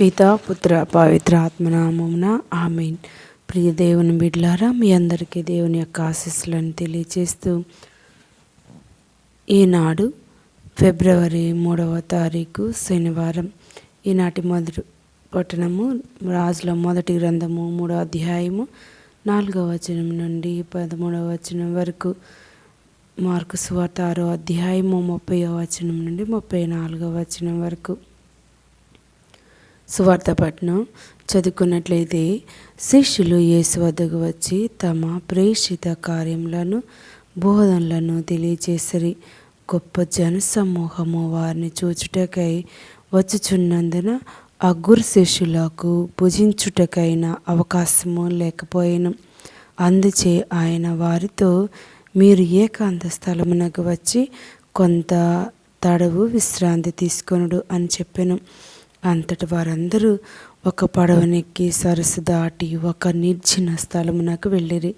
పిత పుత్ర పవిత్ర ఆత్మనామమున ఆమెన్. ప్రియ దేవుని బిడ్లారా మీ అందరికీ దేవుని యొక్క ఆశీస్సులను తెలియజేస్తూ ఈనాడు ఫిబ్రవరి మూడవ తారీఖు శనివారం. ఈనాటి మొదటి పట్టణము రాజుల మొదటి గ్రంథము మూడో అధ్యాయము నాలుగవ వచనం నుండి పదమూడవ వచనం వరకు. మార్కు సువార్త ఆరో అధ్యాయము ముప్పై వచనం నుండి ముప్పై నాలుగవ వచనం వరకు. సువార్త పట్నం చదువుకున్నట్లయితే శిష్యులు యేసు వద్దకు వచ్చి తమ ప్రేషిత కార్యములను బోధనలను తెలియజేసరి గొప్ప జనసమూహము వారిని చూచుటకై వచ్చుచున్నందున ఆ గురు శిష్యులకు భుజించుటకైన అవకాశము లేకపోయాను. అందుచే ఆయన వారితో మీరు ఏకాంత స్థలమునకు వచ్చి కొంత తడవు విశ్రాంతి తీసుకొనుడు అని చెప్పాను. అంతటి వారందరూ ఒక పడవనెక్కి సరస్సు దాటి ఒక నిర్జన స్థలమునకు వెళ్ళిరి.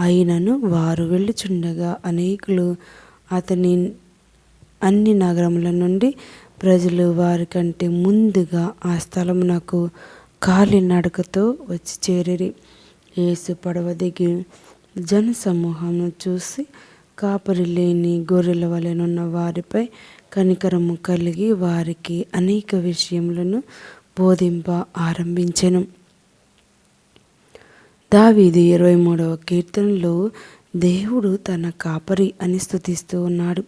అయినను వారు వెళ్ళుచుండగా అనేకులు అతని అన్ని నగరముల నుండి ప్రజలు వారికంటే ముందుగా ఆ స్థలమునకు కాలినడకతో వచ్చి చేరిరి. యేసు పడవ దిగి జనసమూహమును చూసి కాపరి లేని గొర్రెల వలెనున్న వారిపై కనికరము కలిగి వారికి అనేక విషయములను బోధింప ఆరంభించెను. దావీది ఇరవై మూడవ కీర్తనలో దేవుడు తన కాపరి అని స్థుతిస్తూ ఉన్నాడు.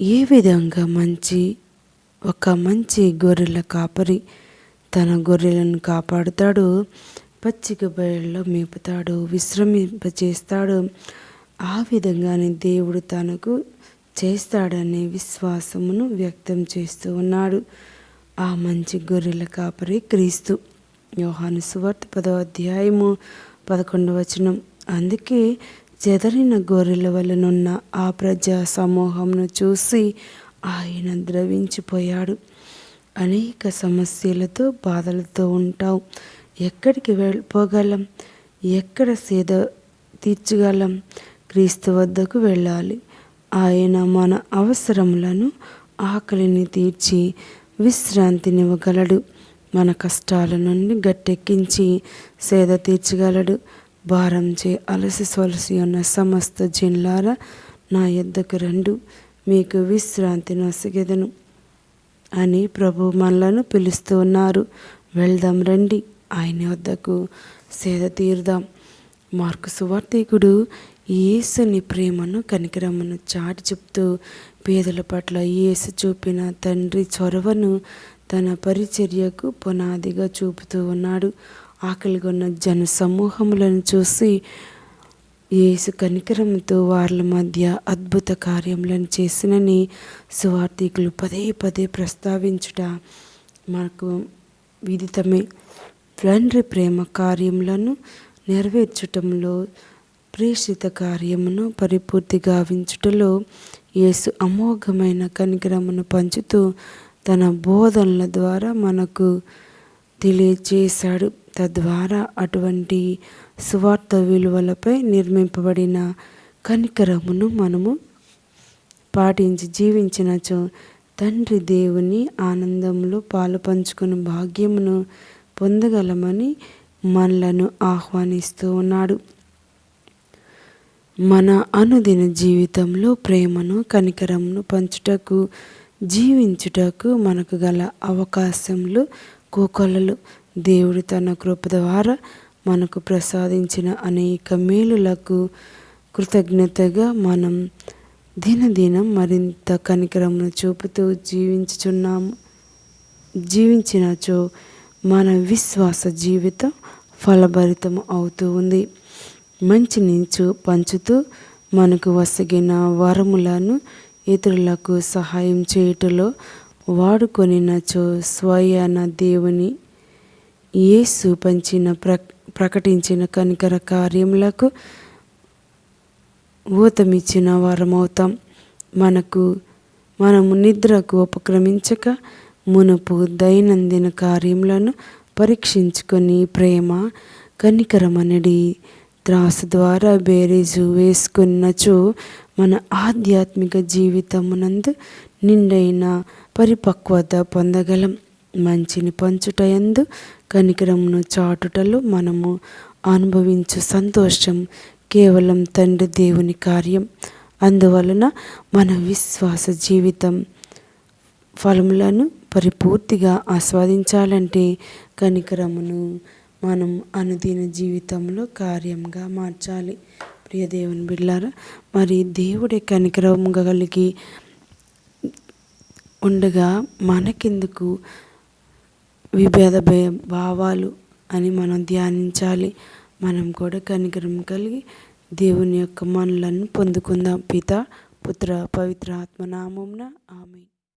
ఏ విధంగా మంచి ఒక మంచి గొర్రెల కాపరి తన గొర్రెలను కాపాడుతాడు పచ్చిక బయళ్ళలో మేపుతాడు విశ్రమింపచేస్తాడు ఆ విధంగానే దేవుడు తనకు చేస్తాడనే విశ్వాసమును వ్యక్తం చేస్తూ ఉన్నాడు. ఆ మంచి గొర్రెల కాపరి క్రీస్తు. యోహాను సువార్త పదో అధ్యాయము పదకొండు వచనం. అందుకే చెదరిన గొర్రెల వలనున్న ఆ ప్రజా సమూహంను చూసి ఆయన ద్రవించిపోయాడు. అనేక సమస్యలతో బాధలతో ఉంటాం ఎక్కడికి వెళ్ళిపోగలం ఎక్కడ సేద తీర్చగలం? క్రీస్తు వద్దకు వెళ్ళాలి. ఆయన మన అవసరములను ఆకలిని తీర్చి విశ్రాంతినివ్వగలడు. మన కష్టాల నుండి గట్టెక్కించి సేద తీర్చగలడు. భారం చే అలసి సొలసి ఉన్న సమస్త జిల్లాల నా యొద్దకు రండు. మీకు విశ్రాంతి నొసగెదను అని ప్రభు మనలను పిలుస్తూ ఉన్నారు. వెళ్దాం రండి. ఆయన వద్దకు సేద తీరుదాం. మార్కు సువార్థికుడు యేసుని ప్రేమను కనికరమును చాటి చెప్తూ పేదల పట్ల యేసు చూపిన తండ్రి చొరవను తన పరిచర్యకు పునాదిగా చూపుతూ ఉన్నాడు. ఆకలిగొన్న జన సమూహములను చూసి యేసు కనికరంతో వాళ్ళ మధ్య అద్భుత కార్యములను చేసినని సువార్థికులు పదే పదే ప్రస్తావించుట మనకు విదితమే. తండ్రి ప్రేమ కార్యములను నెరవేర్చటంలో ప్రేషిత కార్యమును పరిపూర్తి గావించుటలో యేసు అమోఘమైన కనికరమును పంచుతూ తన బోధనల ద్వారా మనకు తెలియజేశాడు తద్వారా అటువంటి సువార్త విలువలపై నిర్మింపబడిన కనికరమును మనము పాటించి జీవించినచో తండ్రి దేవుని ఆనందంలో పాలు పంచుకుని భాగ్యమును పొందగలమని మనలను ఆహ్వానిస్తూ ఉన్నాడు. మన అనుదిన జీవితంలో ప్రేమను కనికరంను పంచుటకు జీవించుటకు మనకు గల అవకాశంలు కోకొలలు. దేవుడు తన కృప ద్వారా మనకు ప్రసాదించిన అనేక మేలులకు కృతజ్ఞతగా మనం దినదినం మరింత కనికరమును చూపుతూ జీవించుచున్నాము. జీవించినచో మన విశ్వాస జీవితం ఫలభరితం అవుతూ ఉంది. మంచి నించు పంచుతూ మనకు వసగిన వరములను ఇతరులకు సహాయం చేయుటలో వాడుకొనినచో స్వయాన దేవుని యేసు పంచిన ప్ర ప్రకటించిన కనికర కార్యములకు ఊతమిచ్చిన వారమవుతాం. మనకు మనము నిద్రకు ఉపక్రమించక మునుపు దైనందిన కార్యములను పరీక్షించుకొని ప్రేమ కనికరమనడి త్రాసు ద్వారా బేరీజు వేసుకున్నచో మన ఆధ్యాత్మిక జీవితమునందు నిండైన పరిపక్వత పొందగలం. మంచిని పంచుటయందు కనికరమును చాటుటలో మనము అనుభవించు సంతోషం కేవలం తండ్రి దేవుని కార్యం. అందువలన మన విశ్వాస జీవితం ఫలములను పరిపూర్తిగా ఆస్వాదించాలంటే కనికరమును మనం అనుదిన జీవితంలో కార్యంగా మార్చాలి. ప్రియ దేవుని బిడ్లారా మరి దేవుడి కనికరం కలిగి ఉండగా మనకెందుకు విభేద భావాలు అని మనం ధ్యానించాలి. మనం కూడా కనికరం కలిగి దేవుని యొక్క మనలను పొందుకుందాం. పిత పుత్ర పవిత్ర ఆత్మనామంన ఆమె